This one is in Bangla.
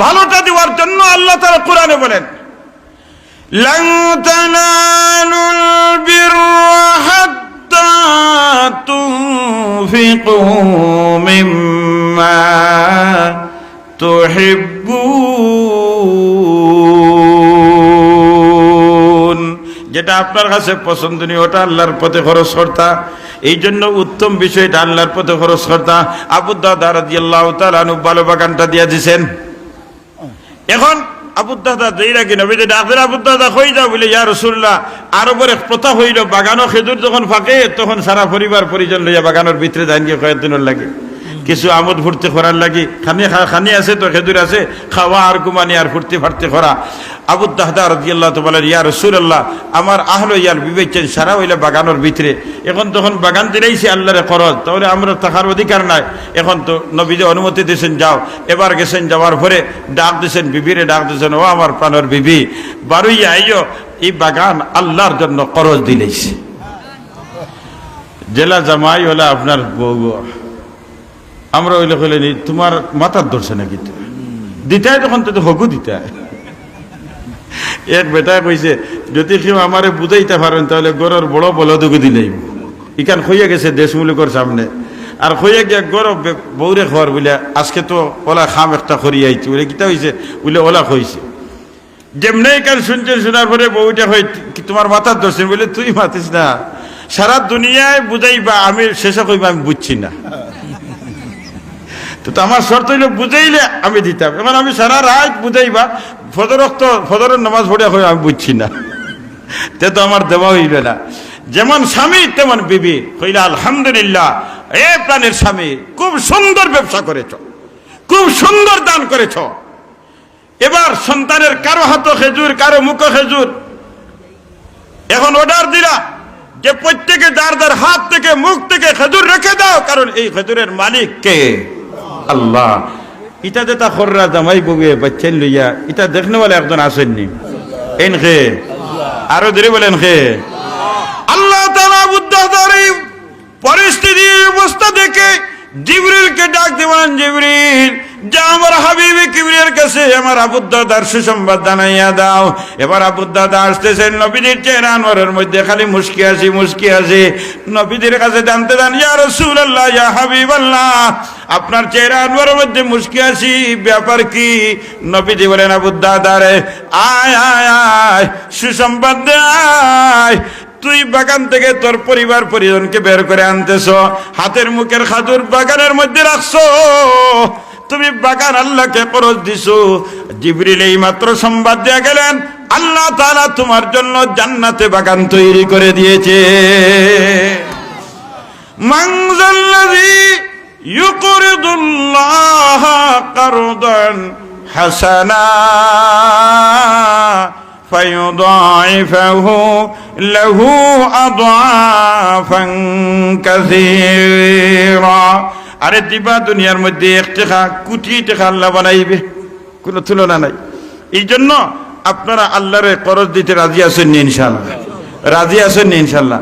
ভালোটা দেওয়ার জন্য আল্লাহ তারা কোরআনে বলেন لن تنالوا البر حتى تنفقوا مما تحبون যেটা আপনার কাছে পছন্দনীয় ওটা আল্লাহর পথে খরচ করতা এই জন্য উত্তম বিষয়টা আল্লাহর পথে খরচ করতা আবুদ্দাদা রাদিয়াল্লাহু তাআলা আনহু ভালো বাগানটা দিয়ে দিয়েছেন এখন আবুদ্দাদা যেই রাখি নবী যে ডাকের আবুদ্দাদা যা বলে রসুল্লাহ আরবের এক প্রথা হইল, বাগানো খেজুর যখন ফাঁকে, তখন সারা পরিবার পরিজন লইয়া বাগানোর ভিতরে যান গিয়ে কয়েকদিনের লাগে। কিছু আমোদ ফুর্তি করার লাগি। খানি খানি আছে তো, খেজুর আছে। খাওয়া আর গুমানি আর ফুর্তি ফার্তি করা। আবুদ্দাহদা রাদিয়াল্লাহ তো বলেন, ইয়া রসুল্লাহ আমার আহলো ইয়ার বিবেচন সারা হইলে বাগানোর ভিতরে। এখন তখন বাগান দিলেইছে আল্লাহরে খরচ। তাহলে আমরা থাকার অধিকার নাই। এখন তো নবীজি অনুমতি দিয়েছেন, যাও। এবার গেছেন, যাওয়ার পরে ডাক দিয়েছেন, বিবিরে ডাক দিয়েছেন, ও আমার প্রাণের বিবি বারুই আইও। এই বাগান আল্লাহর জন্য খরচ দিলেইছে। জেলা জামাই হলে আপনার বউ। আমরা ওইলে কইলে নি, তোমার মাথার ধরছে নাকি? দিতাই তখন তো হকু দিতাই। এক বেটা কইছে, যদি কেউ আমারে বুঝাইতে পারেন, তাহলে গরর বড় বলদুকু দিলেই ইকান খইয়া গেছে দেশ মুলুকর সামনে। আর খইয়া গিয়া গর বে- বৌরে খর বলে আজকে তো ওলা খাম একটা খরি আইছি। বলে কিতা হইছে? বলে ওলা খইছে। যেমনি কাল শুনছেন শোনার পরে বউটা কি তোমার মাথার ধরছেন বলে তুই মাতিস না। সারা দুনিয়ায় বুঝাইবা, আমি শেষে কইবা, আমি বুঝছি না। তো আমার শর্ত হইলে বুঝাইলে আমি দিতাম। এবার আমি সারা রাত বুঝাইবা ফজর রক্ত ফজরের নামাজ পড়ে হয়ে আমি বুঝছি না। তে তো আমার দেওয়া হইবে না। যেমন স্বামী, তেমন বিবি। কইলে, আলহামদুলিল্লাহ, এ প্রাণের স্বামী, খুব সুন্দর ব্যবসা করেছ। খুব সুন্দর দান করেছ। এবার সন্তানের কারও হাত খেজুর, কারও মুখ খেজুর। এখন অর্ডার দিলা যে প্রত্যেকে যার যার হাত থেকে, মুখ থেকে খেজুর রেখে দাও, কারণ এই খেজুরের মালিক কে? আল্লাহ ইটা যে তা খররা জামাই বগুয়ে বাচ্চান লইয়া ইটা দেখনে বলে একজন আসেননি। এন খে? আরও ধরে বলেন খে। আল্লাহ তালা এই পরিস্থিতি অবস্থা দেখে জিবরিলকে ডাক দিবেন, জিবরিল যা আমার কাছে, আমার দাও। এবার মধ্যে খালি আসি নবীদের কাছে ইয়া আপনার চেহারা আনোয়ারের মধ্যে মুস্কি আসি ব্যাপার কি? নবীজি বলেন আবুদ্দাদারে আয় আয় আয়, সুসংবাদ দে তুই বাগান থেকে তোর পরিবার পরিজনকে বের করে আনতেছ, হাতের মুখের খাদুর বাগানের মধ্যে রাখছো। তুমি বাগান আল্লাহকে খরচ দিছো জিবরিল এই মাত্র সংবাদ দিয়ে গেলেন আল্লাহ তাআলা তোমার জন্য জান্নাতে বাগান তৈরি করে দিয়েছে মানজাল্লাযী ইউকরিদুল্লাহ কারদান হাসানা فيضاعفه له أضعافا كثيرا আরে দিবা দুনিয়ার মধ্যে এক টেখা কোটি টেকা আল্লাহ বানাইবে। কোনো তুলনা নাই। এই জন্য আপনারা আল্লাহরে করজ দিতে রাজি আছেন ইনশাল্লাহ রাজি আছেন ইনশাল্লাহ